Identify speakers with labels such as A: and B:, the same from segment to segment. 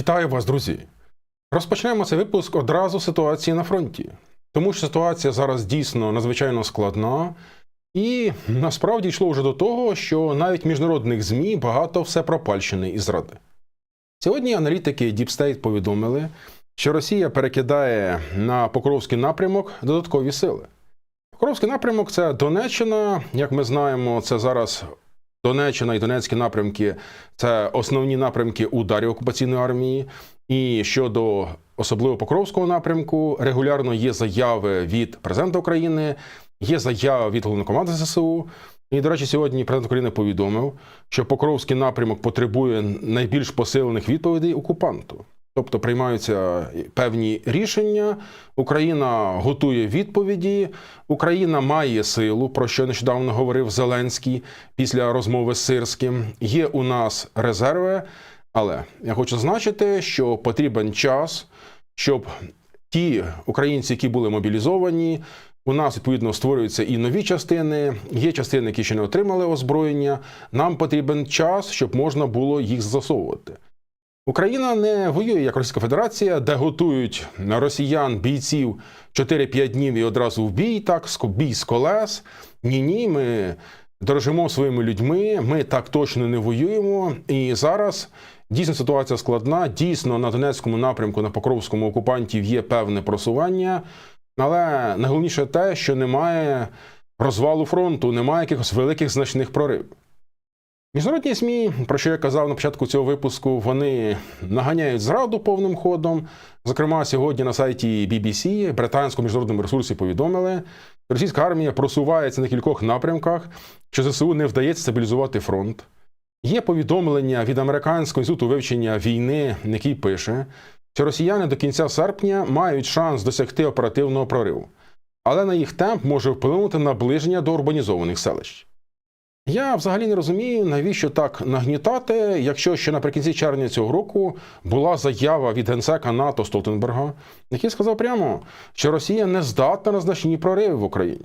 A: Вітаю вас, друзі! Розпочнемо цей випуск одразу ситуації на фронті, тому що ситуація зараз дійсно надзвичайно складна, і насправді йшло вже до того, що навіть міжнародних ЗМІ багато все пропальщини і зради. Сьогодні аналітики Deep State повідомили, що Росія перекидає на Покровський напрямок додаткові сили. Покровський напрямок це Донеччина, як ми знаємо, це зараз Донеччина і Донецькі напрямки це основні напрямки ударів окупаційної армії. І щодо особливо Покровського напрямку, регулярно є заяви від президента України, є заяви від головнокоманди ЗСУ. І, до речі, сьогодні президент України повідомив, що Покровський напрямок потребує найбільш посилених відповідей окупанту. Тобто приймаються певні рішення, Україна готує відповіді, Україна має силу, про що нещодавно говорив Зеленський після розмови з Сирським. Є у нас резерви, але я хочу зазначити, що потрібен час, щоб ті українці, які були мобілізовані, у нас відповідно створюються і нові частини. Є частини, які ще не отримали озброєння. Нам потрібен час, щоб можна було їх засовувати. Україна не воює як Російська Федерація, де готують росіян бійців 4-5 днів і одразу в бій, так бій з колес. Ні, ні, ми дорожимо своїми людьми. Ми так точно не воюємо. І зараз дійсно ситуація складна. Дійсно, на Донецькому напрямку, на Покровському окупантів є певне просування, але найголовніше те, що немає розвалу фронту, немає якихось великих значних проривів. Міжнародні ЗМІ, про що я казав на початку цього випуску, вони наганяють зраду повним ходом. Зокрема, сьогодні на сайті BBC, британському міжнародному ресурсі, повідомили, що російська армія просувається на кількох напрямках, що ЗСУ не вдається стабілізувати фронт. Є повідомлення від Американського інституту вивчення війни, який пише, що росіяни до кінця серпня мають шанс досягти оперативного прориву, але на їх темп може вплинути наближення до урбанізованих селищ. Я взагалі не розумію, навіщо так нагнітати, якщо ще наприкінці червня цього року була заява від генсека НАТО Столтенберга, який сказав прямо, що Росія не здатна на значні прориви в Україні,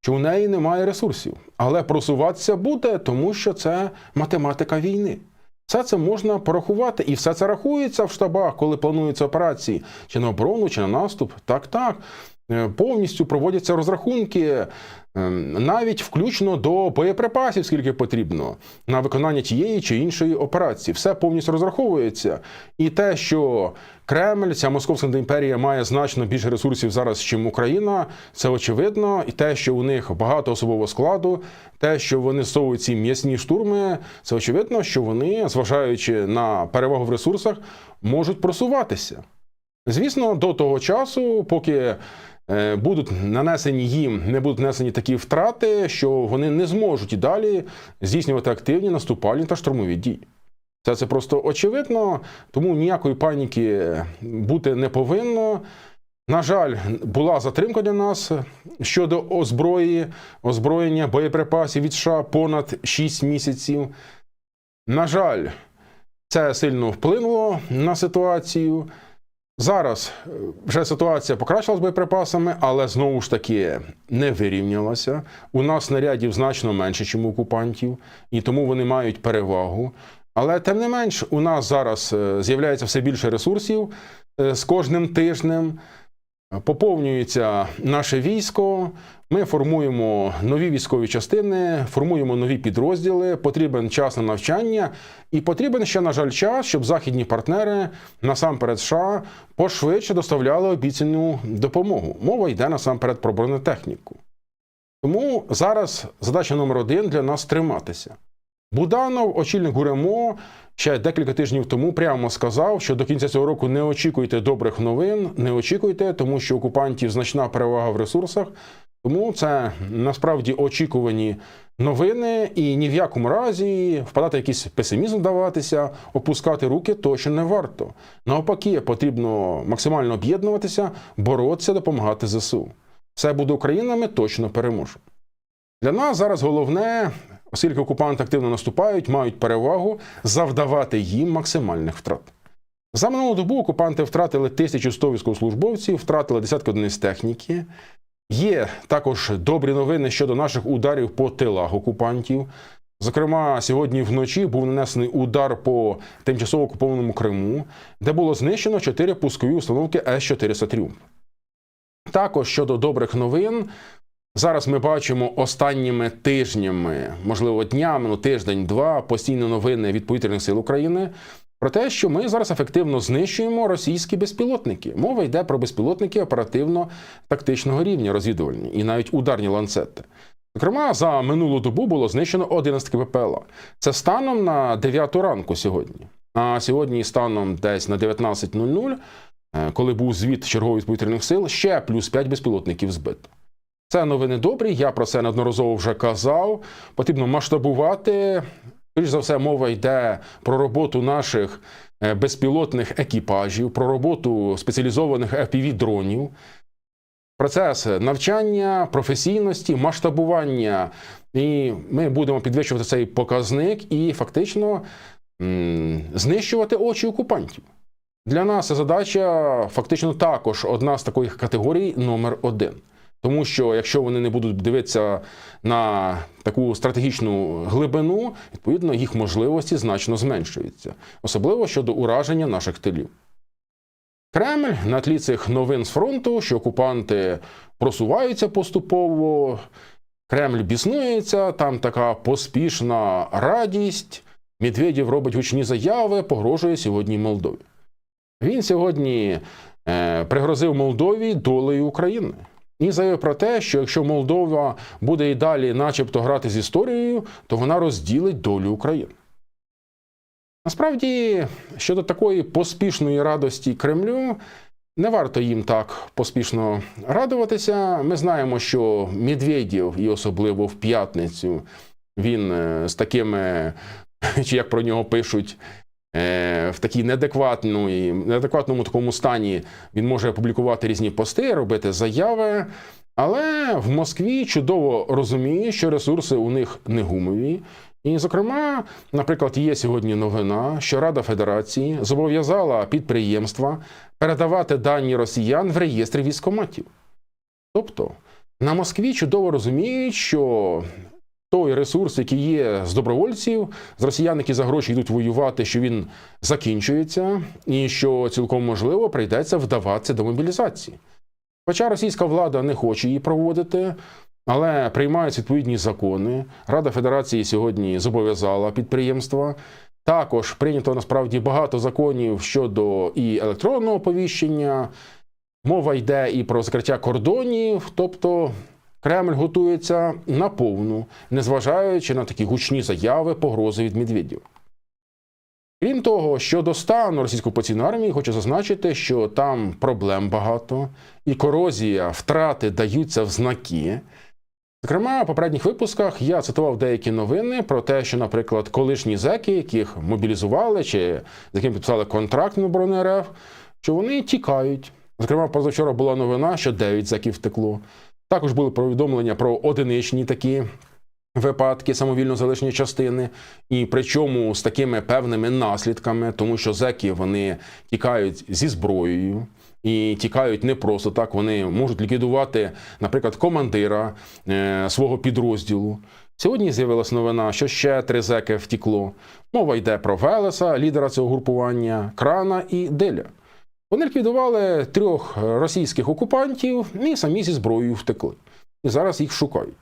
A: що у неї немає ресурсів, але просуватися буде, тому що це математика війни. Все це можна порахувати, і все це рахується в штабах, коли плануються операції, чи на оборону, чи на наступ. Так, так. Повністю проводяться розрахунки, навіть включно до боєприпасів, скільки потрібно, на виконання тієї чи іншої операції. Все повністю розраховується. І те, що Кремль, ця Московська імперія має значно більше ресурсів зараз, ніж Україна, це очевидно. І те, що у них багато особового складу, те, що вони совують ці м'ясні штурми, це очевидно, що вони, зважаючи на перевагу в ресурсах, можуть просуватися. Звісно, до того часу, поки Е, будуть нанесені їм, не будуть нанесені такі втрати, що вони не зможуть і далі здійснювати активні наступальні та штурмові дії. Це це просто очевидно, тому ніякої паніки бути не повинно. На жаль, була затримка для нас щодо озброї, озброєння боєприпасів від США понад 6 місяців. На жаль, це сильно вплинуло на ситуацію. Зараз е, вже ситуація покращила з боєприпасами, але знову ж таки не вирівнялася. У нас снарядів значно менше, ніж у окупантів, і тому вони мають перевагу. Але тим не менш, у нас зараз е, з'являється все більше ресурсів е, з кожним тижнем. Поповнюється наше військо. Ми формуємо нові військові частини, формуємо нові підрозділи. Потрібен час на навчання, і потрібен ще, на жаль, час, щоб західні партнери насамперед США пошвидше доставляли обіцяну допомогу. Мова йде насамперед про бронетехніку. Тому зараз задача номер один для нас триматися. Буданов, очільник ГУРМО, ще декілька тижнів тому прямо сказав, що до кінця цього року не очікуйте добрих новин, не очікуйте, тому що окупантів значна перевага в ресурсах. Тому це насправді очікувані новини, і ні в якому разі впадати в якийсь песимізм даватися, опускати руки точно не варто. Навпаки, потрібно максимально об'єднуватися, боротися, допомагати ЗСУ. Все буде Україна, ми точно переможемо. Для нас зараз головне, оскільки окупанти активно наступають, мають перевагу завдавати їм максимальних втрат. За минулу добу окупанти втратили 1100 військовослужбовців, втратили десятки одиниць техніки. Є також добрі новини щодо наших ударів по тилах окупантів. Зокрема, сьогодні вночі був нанесений удар по тимчасово окупованому Криму, де було знищено чотири пускові установки С-400 Тріумф. Також щодо добрих новин, зараз ми бачимо останніми тижнями, можливо, днями, ну тиждень-два, постійні новини від повітряних сил України про те, що ми зараз ефективно знищуємо російські безпілотники. Мова йде про безпілотники оперативно-тактичного рівня розвідувальні і навіть ударні ланцети. Зокрема, за минулу добу було знищено 11 БПЛА. Це станом на 9 ранку сьогодні. А сьогодні, станом десь на 19.00, е, коли був звіт чергових повітряних сил, ще плюс 5 безпілотників збито. Це новини добрі. Я про це неодноразово вже казав. Потрібно масштабувати. Більш за все, мова йде про роботу наших е, безпілотних екіпажів, про роботу спеціалізованих fpv дронів процес навчання, професійності, масштабування, і ми будемо підвищувати цей показник і фактично знищувати очі окупантів. Для нас задача фактично також одна з таких категорій номер один. Тому що якщо вони не будуть дивитися на таку стратегічну глибину, відповідно їх можливості значно зменшуються, особливо щодо ураження наших тилів. Кремль на тлі цих новин з фронту, що окупанти просуваються поступово, Кремль біснується, там така поспішна радість. Медведєв робить гучні заяви, погрожує сьогодні Молдові. Він сьогодні е, пригрозив Молдові долею України і заявив про те, що якщо Молдова буде і далі, начебто, грати з історією, то вона розділить долю України. Насправді, щодо такої поспішної радості Кремлю, не варто їм так поспішно радуватися. Ми знаємо, що Медведєв, і особливо в п'ятницю, він е, з такими, чи як про нього пишуть, в такій неадекватної, неадекватному такому стані він може публікувати різні пости, робити заяви. Але в Москві чудово розуміє, що ресурси у них не гумові, і, зокрема, наприклад, є сьогодні новина, що Рада Федерації зобов'язала підприємства передавати дані росіян в реєстри військоматів. Тобто на Москві чудово розуміють, що той ресурс, який є з добровольців, з росіян, які за гроші йдуть воювати, що він закінчується, і що цілком можливо прийдеться вдаватися до мобілізації. Хоча російська влада не хоче її проводити, але приймаються відповідні закони. Рада Федерації сьогодні зобов'язала підприємства. Також прийнято насправді багато законів щодо і електронного оповіщення. Мова йде і про закриття кордонів, тобто Кремль готується наповну, незважаючи на такі гучні заяви, погрози від Медведів. Крім того, щодо стану російської окупаційної армії, хочу зазначити, що там проблем багато, і корозія, втрати даються в знаки. Зокрема, в попередніх випусках я цитував деякі новини про те, що, наприклад, колишні зеки, яких мобілізували чи з якими підписали контракт на оборони РФ, що вони тікають. Зокрема, позавчора була новина, що 9 зеків втекло. Також були повідомлення про одиничні такі випадки самовільно залишення частини, і причому з такими певними наслідками, тому що зеки вони тікають зі зброєю. І тікають не просто так. Вони можуть ліквідувати, наприклад, командира е, свого підрозділу. Сьогодні з'явилася новина, що ще три зеки втікло. Мова йде про Велеса, лідера цього групування, крана і Деля. Вони ліквідували трьох російських окупантів і самі зі зброєю втекли. І зараз їх шукають.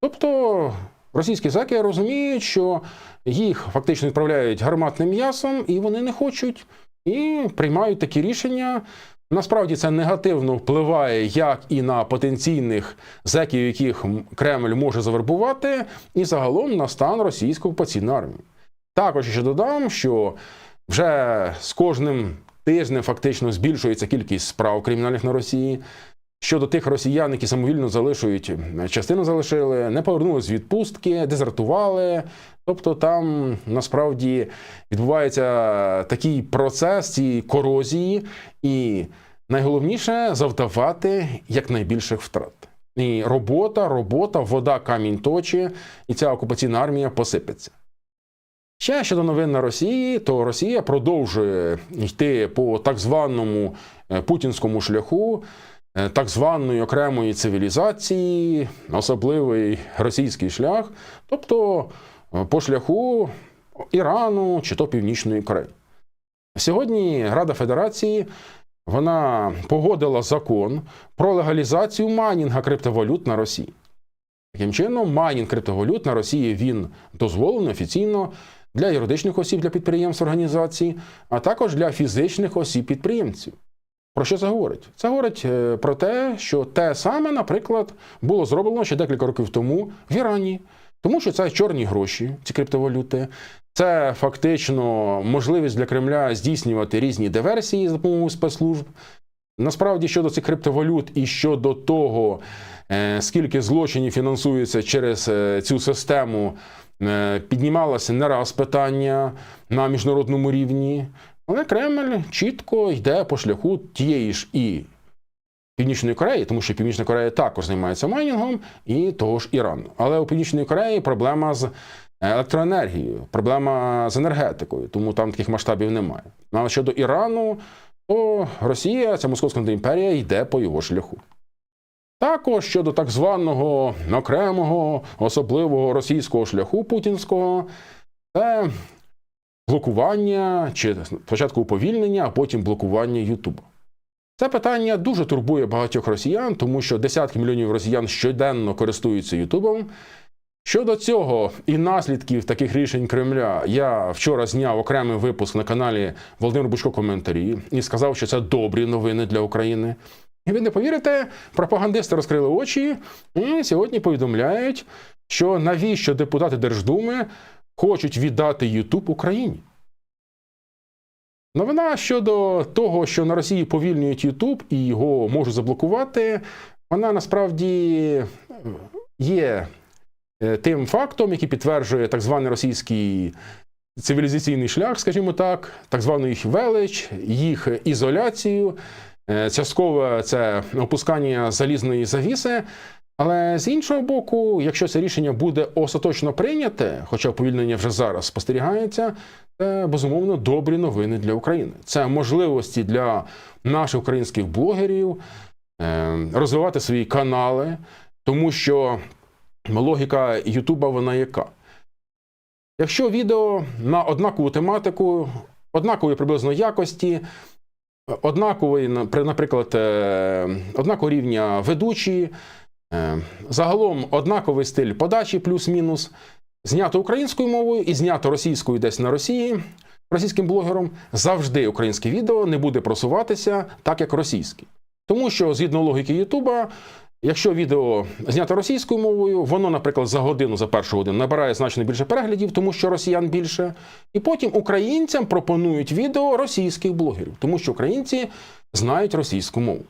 A: Тобто російські зеки розуміють, що їх фактично відправляють гарматним м'ясом, і вони не хочуть, і приймають такі рішення. Насправді це негативно впливає як і на потенційних зеків, яких Кремль може завербувати, і загалом на стан російської окупаційної армії. Також ще додам, що вже з кожним тижнем фактично збільшується кількість справ кримінальних на Росії. Щодо тих росіян, які самовільно залишують, частину залишили, не повернулись з відпустки, дезертували. Тобто там насправді відбувається такий процес цієї корозії, і найголовніше завдавати якнайбільших втрат. І робота, робота, вода, камінь точі, і ця окупаційна армія посипеться. Ще щодо новин на Росії, то Росія продовжує йти по так званому е, путінському шляху. Е, так званої окремої цивілізації, особливий російський шлях. Тобто е, по шляху Ірану чи то Північної Кореї. Сьогодні Рада Федерації вона погодила закон про легалізацію майнінга криптовалют на Росії. Таким чином, майнінг криптовалют на Росії він дозволений офіційно для юридичних осіб, для підприємств організацій, а також для фізичних осіб підприємців. Про що це говорить? Це говорить е, про те, що те саме, наприклад, було зроблено ще декілька років тому в Ірані, тому що це чорні гроші, ці криптовалюти. Це фактично можливість для Кремля здійснювати різні диверсії за допомогою спецслужб. Насправді, щодо цих криптовалют і щодо того, е, скільки злочинів фінансується через е, цю систему, піднімалося не раз питання на міжнародному рівні. Але Кремль чітко йде по шляху тієї ж і Північної Кореї, тому що Північна Корея також займається майнінгом, і того ж Ірану. Але у Північної Кореї проблема з електроенергією, проблема з енергетикою, тому там таких масштабів немає. Ну, А щодо Ірану, то Росія, ця Московська імперія, йде по його шляху. Також щодо так званого окремого особливого російського шляху путінського, це блокування чи спочатку уповільнення, а потім блокування Ютубу. Це питання дуже турбує багатьох росіян, тому що десятки мільйонів росіян щоденно користуються Ютубом. Щодо цього і наслідків таких рішень Кремля, я вчора зняв окремий випуск на каналі Володимир Бучко коментарі і сказав, що це добрі новини для України. І ви не повірите, пропагандисти розкрили очі і сьогодні повідомляють, що навіщо депутати Держдуми хочуть віддати Ютуб Україні. Новина щодо того, що на Росії повільнюють Ютуб і його можуть заблокувати, вона насправді є е, тим фактом, який підтверджує так званий російський цивілізаційний шлях, скажімо так, так звану їх велич, їх ізоляцію, е, часткове це опускання залізної завіси. Але з іншого боку, якщо це рішення буде остаточно прийняте, хоча повільнення вже зараз спостерігається, це безумовно добрі новини для України. Це можливості для наших українських блогерів е, розвивати свої канали, тому що логіка Ютуба вона яка? Якщо відео на однакову тематику, однакової приблизно якості, однаковий, наприклад, е, однакового рівня ведучі, е, загалом однаковий стиль подачі, плюс-мінус, знято українською мовою і знято російською десь на Росії, російським блогером, завжди українське відео не буде просуватися так, як російське. Тому що згідно логіки Ютуба, якщо відео знято російською мовою, воно, наприклад, за годину, за першу годину набирає значно більше переглядів, тому що росіян більше. І потім українцям пропонують відео російських блогерів, тому що українці знають російську мову.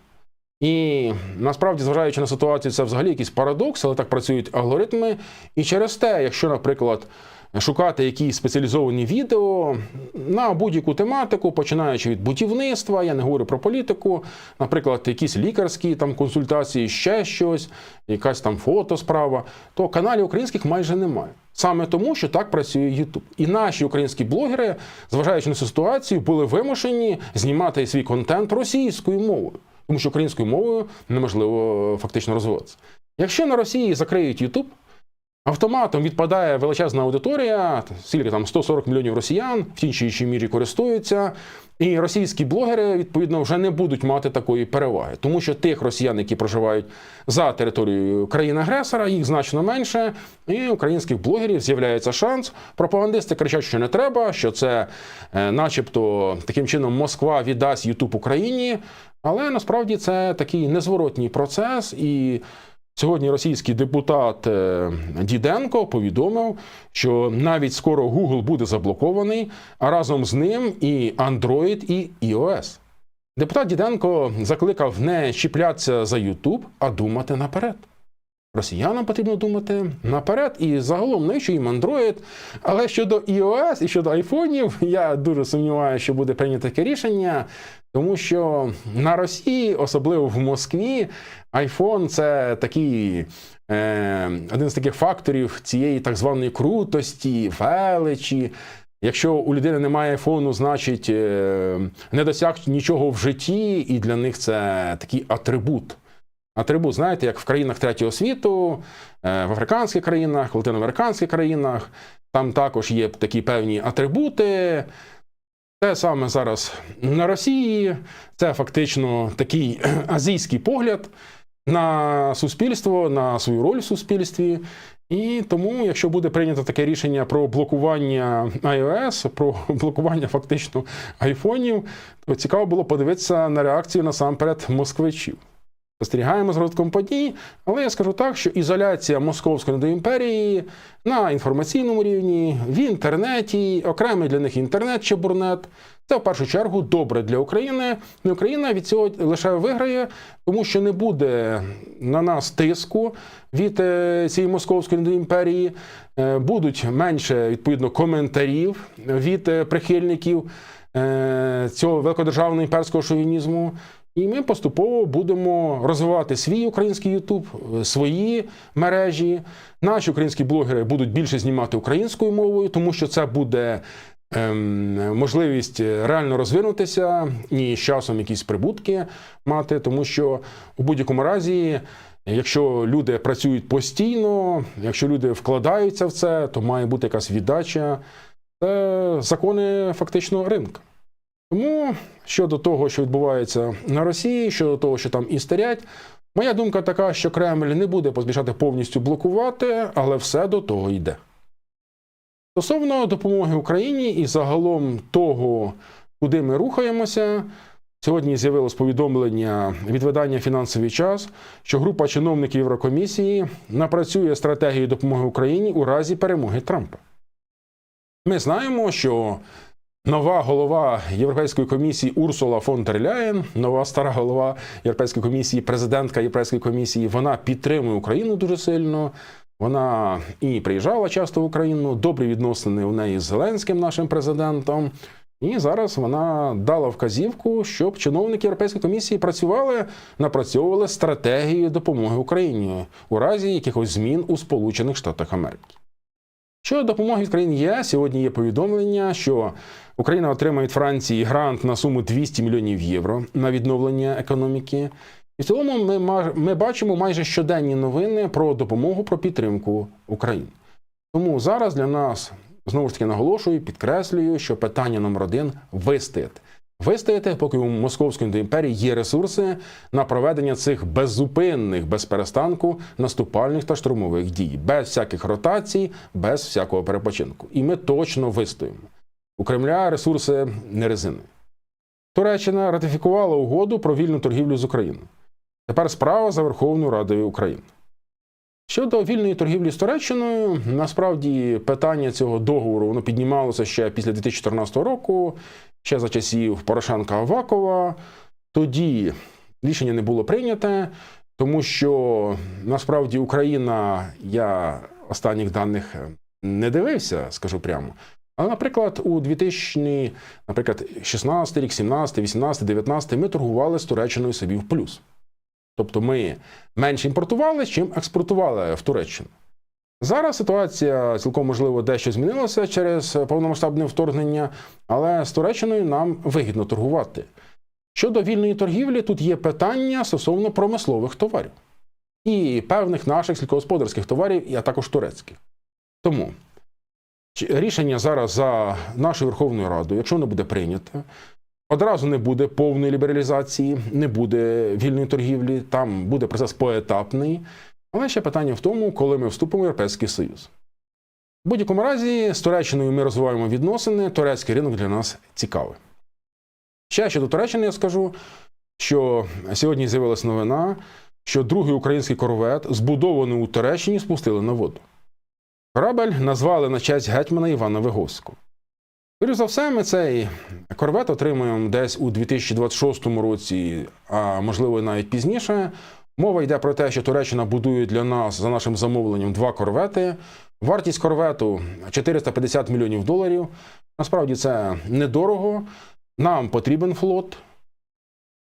A: І насправді, зважаючи на ситуацію, це взагалі якийсь парадокс, але так працюють алгоритми. І через те, якщо, наприклад, шукати якісь спеціалізовані відео на будь-яку тематику, починаючи від будівництва, я не говорю про політику, наприклад, якісь лікарські там консультації, ще щось, якась там фотосправа, то каналів українських майже немає. Саме тому, що так працює YouTube. І наші українські блогери, зважаючи на ситуацію, були вимушені знімати свій контент російською мовою тому що українською мовою неможливо фактично розвиватися. Якщо на Росії закриють YouTube, автоматом відпадає величезна аудиторія, скільки там 140 мільйонів росіян в тій чи іншій мірі користуються. І російські блогери відповідно вже не будуть мати такої переваги, тому що тих росіян, які проживають за територією країни-агресора, їх значно менше, і українських блогерів з'являється шанс. Пропагандисти кричать, що не треба, що це, е, начебто, таким чином Москва віддасть Ютуб Україні. Але насправді це такий незворотній процес, і сьогодні російський депутат е, Діденко повідомив, що навіть скоро Google буде заблокований, а разом з ним і Android, і iOS. Депутат Діденко закликав не чіплятися за YouTube, а думати наперед. Росіянам потрібно думати наперед і загалом навіщо їм Android. Але щодо iOS і щодо айфонів, я дуже сумніваюся, що буде прийнято таке рішення, тому що на Росії, особливо в Москві, iPhone – це такий. Е, один з таких факторів цієї так званої крутості, величі. Якщо у людини немає айфону, значить е, не досяг нічого в житті, і для них це такий атрибут. атрибут, знаєте, як в країнах третього світу, е, в африканських країнах, в латиноамериканських країнах. Там також є такі певні атрибути. Те саме зараз на Росії. Це фактично такий азійський погляд на суспільство, на свою роль в суспільстві. І тому, якщо буде прийнято таке рішення про блокування iOS, про блокування фактично айфонів, то цікаво було подивитися на реакцію насамперед москвичів. Спостерігаємо з розвитком подій, але я скажу так, що ізоляція Московської імперії на інформаційному рівні, в інтернеті, окремий для них інтернет чи бурнет, це в першу чергу добре для України. І Україна від цього лише виграє, тому що не буде на нас тиску від е, цієї московської імперії, Е, будуть менше відповідно коментарів від е, прихильників цього великодержавного імперського шовінізму. І ми поступово будемо розвивати свій український Ютуб, свої мережі. Наші українські блогери будуть більше знімати українською мовою, тому що це буде можливість реально розвинутися і з часом якісь прибутки мати, тому що у будь-якому разі. Якщо люди працюють постійно, якщо люди вкладаються в це, то має бути якась віддача. Це закони фактично ринку. Тому щодо того, що відбувається на Росії, щодо того, що там істерять, моя думка така, що Кремль не буде поспішати повністю блокувати, але все до того йде. Стосовно допомоги Україні і загалом того, куди ми рухаємося, сьогодні з'явилось повідомлення від видання фінансовий час, що група чиновників Єврокомісії напрацює стратегію допомоги Україні у разі перемоги Трампа. Ми знаємо, що Нова голова Європейської комісії Урсула фон дер Ляєн, нова стара голова Європейської комісії, президентка Європейської комісії, вона підтримує Україну дуже сильно. Вона і приїжджала часто в Україну, добрі відносини у неї з Зеленським, нашим президентом. І зараз вона дала вказівку, щоб чиновники Європейської комісії працювали, напрацьовували стратегію допомоги Україні у разі якихось змін у Сполучених Штатах Америки. Щодо допомоги від країн ЄС, сьогодні є повідомлення, що Україна отримає від Франції грант на суму 200 мільйонів євро на відновлення економіки. І в цілому ми, ми бачимо майже щоденні новини про допомогу, про підтримку України. Тому зараз для нас знову ж таки наголошую, підкреслюю, що питання номер один вистояти. Вистояти, поки у Московської імперії є ресурси на проведення цих беззупинних, без перестанку наступальних та штурмових дій, без всяких ротацій, без всякого перепочинку. І ми точно вистоїмо. У Кремля ресурси не резини. Туреччина ратифікувала угоду про вільну торгівлю з Україною. Тепер справа за Верховною Радою України. Щодо вільної торгівлі з Туреччиною, насправді питання цього договору воно піднімалося ще після 2014 року, ще за часів Порошенка Авакова. Тоді рішення не було прийняте, тому що насправді Україна, я останніх даних не дивився, скажу прямо. Але, наприклад, у 2000, наприклад, 16 рік, 17, 18, 19 ми торгували з Туреччиною собі в плюс. Тобто ми менше імпортували, чим експортували в Туреччину. Зараз ситуація цілком можливо дещо змінилася через повномасштабне вторгнення, але з Туреччиною нам вигідно торгувати. Щодо вільної торгівлі, тут є питання стосовно промислових товарів і певних наших сільськогосподарських товарів, а також турецьких. Тому рішення зараз за нашою Верховною Радою, якщо воно буде прийнято, Одразу не буде повної лібералізації, не буде вільної торгівлі, там буде процес поетапний. Але ще питання в тому, коли ми вступимо в Європейський Союз. В будь-якому разі, з Туреччиною ми розвиваємо відносини, турецький ринок для нас цікавий. Ще щодо Туреччини я скажу, що сьогодні з'явилася новина, що другий український корвет, збудований у Туреччині, спустили на воду. Корабель назвали на честь гетьмана Івана Виговського. Скоріше за все, ми цей корвет отримуємо десь у 2026 році, а можливо навіть пізніше. Мова йде про те, що Туреччина будує для нас за нашим замовленням два корвети. Вартість корвету 450 мільйонів доларів. Насправді це недорого. Нам потрібен флот.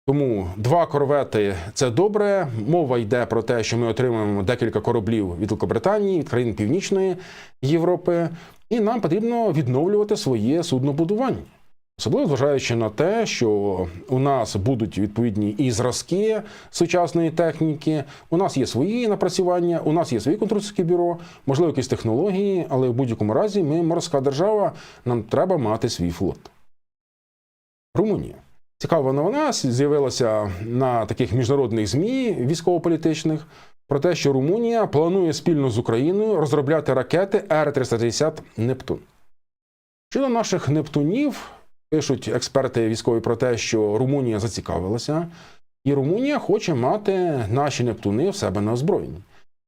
A: Тому два корвети це добре. Мова йде про те, що ми отримаємо декілька кораблів від Великобританії, від країн Північної Європи, і нам потрібно відновлювати своє суднобудування. Особливо зважаючи на те, що у нас будуть відповідні і зразки сучасної техніки, у нас є свої напрацювання, у нас є свої конструкторські бюро, можливо, якісь технології, але в будь-якому разі ми морська держава, нам треба мати свій флот. Румунія. Цікава новина з'явилася на таких міжнародних ЗМІ військово-політичних про те, що Румунія планує спільно з Україною розробляти ракети Р-350 Нептун. Щодо наших Нептунів, пишуть експерти військові про те, що Румунія зацікавилася, і Румунія хоче мати наші Нептуни в себе на озброєнні.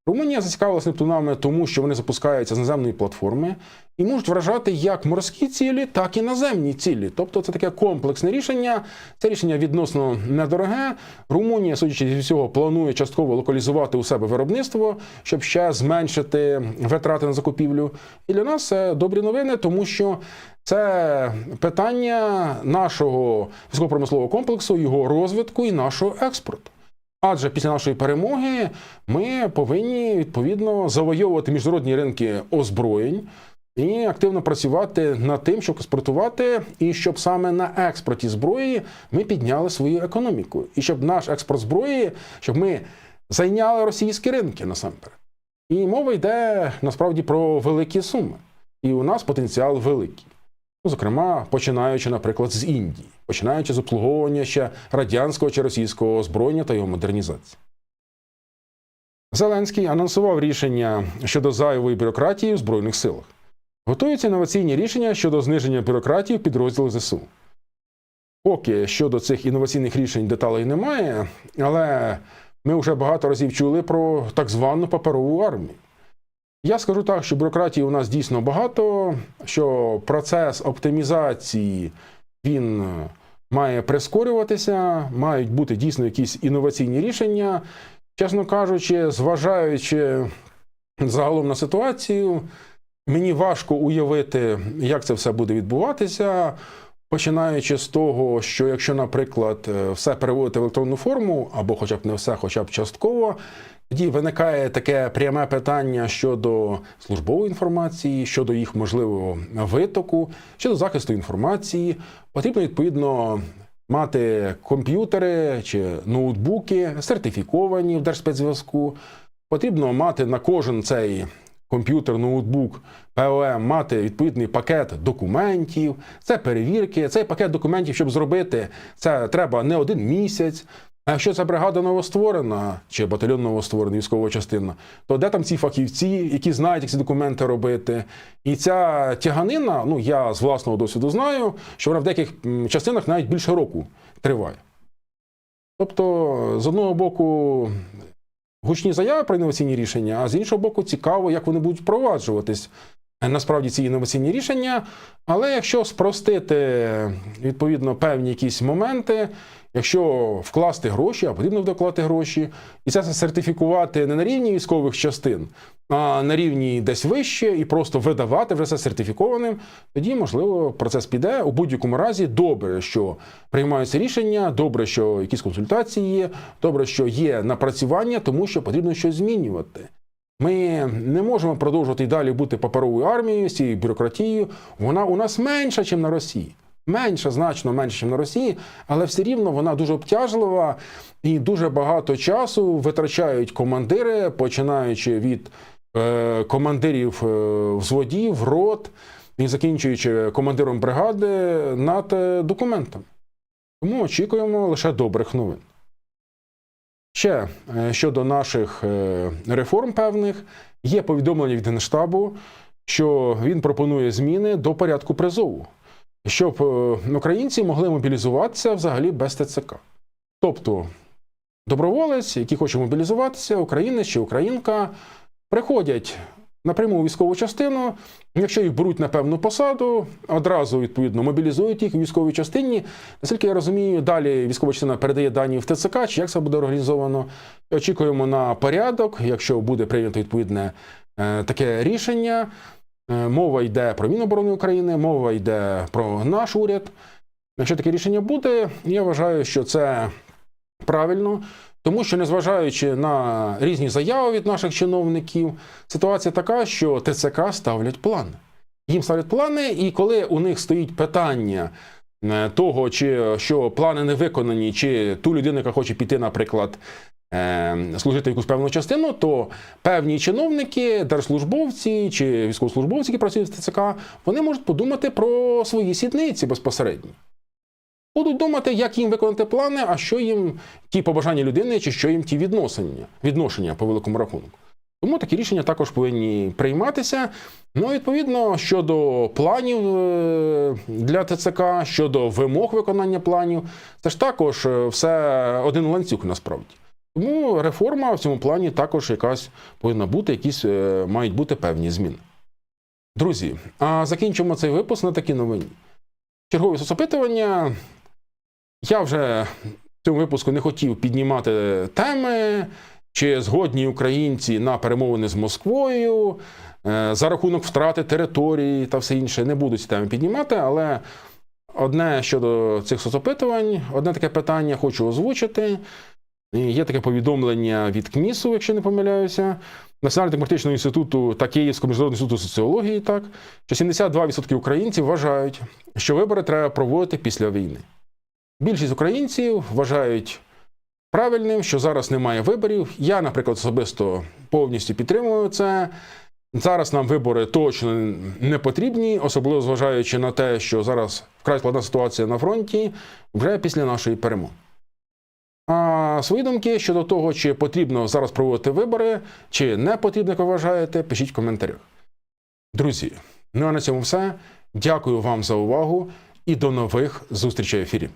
A: Румунія зацікавилася Нептунами, тому що вони запускаються з наземної платформи і можуть вражати як морські цілі, так і наземні цілі. Тобто це таке комплексне рішення. Це рішення відносно недороге. Румунія, судячи зі всього, планує частково локалізувати у себе виробництво, щоб ще зменшити витрати на закупівлю. І для нас це добрі новини, тому що це питання нашого військово-промислового комплексу, його розвитку і нашого експорту. Адже після нашої перемоги ми повинні відповідно завойовувати міжнародні ринки озброєнь і активно працювати над тим, щоб експортувати, і щоб саме на експорті зброї ми підняли свою економіку, і щоб наш експорт зброї, щоб ми зайняли російські ринки насамперед. І мова йде насправді про великі суми. І у нас потенціал великий. Зокрема, починаючи, наприклад, з Індії, починаючи з обслуговування ще радянського чи російського озброєння та його модернізації. Зеленський анонсував рішення щодо зайвої бюрократії в Збройних силах. Готуються інноваційні рішення щодо зниження бюрократії в підрозділах ЗСУ. Поки щодо цих інноваційних рішень деталей немає, але ми вже багато разів чули про так звану паперову армію. Я скажу так, що бюрократії у нас дійсно багато, що процес оптимізації він має прискорюватися, мають бути дійсно якісь інноваційні рішення. Чесно кажучи, зважаючи загалом на ситуацію, мені важко уявити, як це все буде відбуватися. Починаючи з того, що якщо, наприклад, все переводити в електронну форму, або хоча б не все, хоча б частково, тоді виникає таке пряме питання щодо службової інформації, щодо їх можливого витоку, щодо захисту інформації. Потрібно відповідно мати комп'ютери чи ноутбуки, сертифіковані в Держспецзв'язку. Потрібно мати на кожен цей комп'ютер, ноутбук, ПОМ мати відповідний пакет документів, це перевірки. Цей пакет документів, щоб зробити, це треба не один місяць. А якщо це бригада новостворена чи батальйон новостворена, військова частина, то де там ці фахівці, які знають, як ці документи робити? І ця тяганина, ну я з власного досвіду знаю, що вона в деяких частинах навіть більше року триває. Тобто, з одного боку, гучні заяви про інноваційні рішення, а з іншого боку, цікаво, як вони будуть впроваджуватись. Насправді ці інноваційні рішення, але якщо спростити відповідно певні якісь моменти, якщо вкласти гроші, а потрібно вкласти гроші, і це сертифікувати не на рівні військових частин, а на рівні десь вище, і просто видавати вже це сертифікованим, тоді, можливо, процес піде. У будь-якому разі добре, що приймаються рішення, добре, що якісь консультації є, добре, що є напрацювання, тому що потрібно щось змінювати. Ми не можемо продовжувати і далі бути паперовою армією з цією бюрократією. Вона у нас менша, ніж на Росії. Менша, значно менше, ніж на Росії, але все рівно вона дуже обтяжлива і дуже багато часу витрачають командири, починаючи від е, командирів е, взводів, рот і закінчуючи командиром бригади над е, документами. Тому очікуємо лише добрих новин. Ще е, щодо наших е, реформ певних, є повідомлення від Генштабу, що він пропонує зміни до порядку призову, щоб е, українці могли мобілізуватися взагалі без ТЦК. Тобто, доброволець, який хоче мобілізуватися, українець чи українка, приходять напряму військову частину. Якщо їх беруть на певну посаду, одразу відповідно мобілізують їх у військовій частині. Наскільки я розумію, далі військова частина передає дані в ТЦК, чи як це буде організовано. Очікуємо на порядок, якщо буде прийнято відповідне е, таке рішення. Е, мова йде про Міноборони України, мова йде про наш уряд. Якщо таке рішення буде, я вважаю, що це правильно. Тому що, незважаючи на різні заяви від наших чиновників, ситуація така, що ТЦК ставлять плани. Їм ставлять плани, і коли у них стоїть питання е, того, чи що плани не виконані, чи ту людину, яка хоче піти, наприклад, служити якусь певну частину, то певні чиновники, держслужбовці чи військовослужбовці, які працюють в ТЦК, вони можуть подумати про свої сідниці безпосередньо. Будуть думати, як їм виконати плани, а що їм ті побажання людини, чи що їм ті відношення, відношення по великому рахунку. Тому такі рішення також повинні прийматися. Ну, відповідно, щодо планів е, для ТЦК, щодо вимог виконання планів, це ж також е, все один ланцюг насправді. Тому реформа в цьому плані також якась повинна бути, якісь е, мають бути певні зміни. Друзі, а закінчимо цей випуск на такій новині. Чергові соцопитування. Я вже в цьому випуску не хотів піднімати теми, чи згодні українці на перемовини з Москвою е, за рахунок втрати території та все інше. Не буду ці теми піднімати, але одне щодо цих соцопитувань, одне таке питання хочу озвучити. Є таке повідомлення від КМІСу, якщо не помиляюся, Національного демократичного інституту та Київського міжнародного інституту соціології, так, що 72% українців вважають, що вибори треба проводити після війни. Більшість українців вважають правильним, що зараз немає виборів. Я, наприклад, особисто повністю підтримую це. Зараз нам вибори точно не потрібні, особливо зважаючи на те, що зараз вкрай складна ситуація на фронті вже після нашої перемоги. Свої думки щодо того, чи потрібно зараз проводити вибори, чи не потрібно, як ви вважаєте, пишіть в коментарях. Друзі, ну а на цьому все. Дякую вам за увагу і до нових зустрічей в ефірі.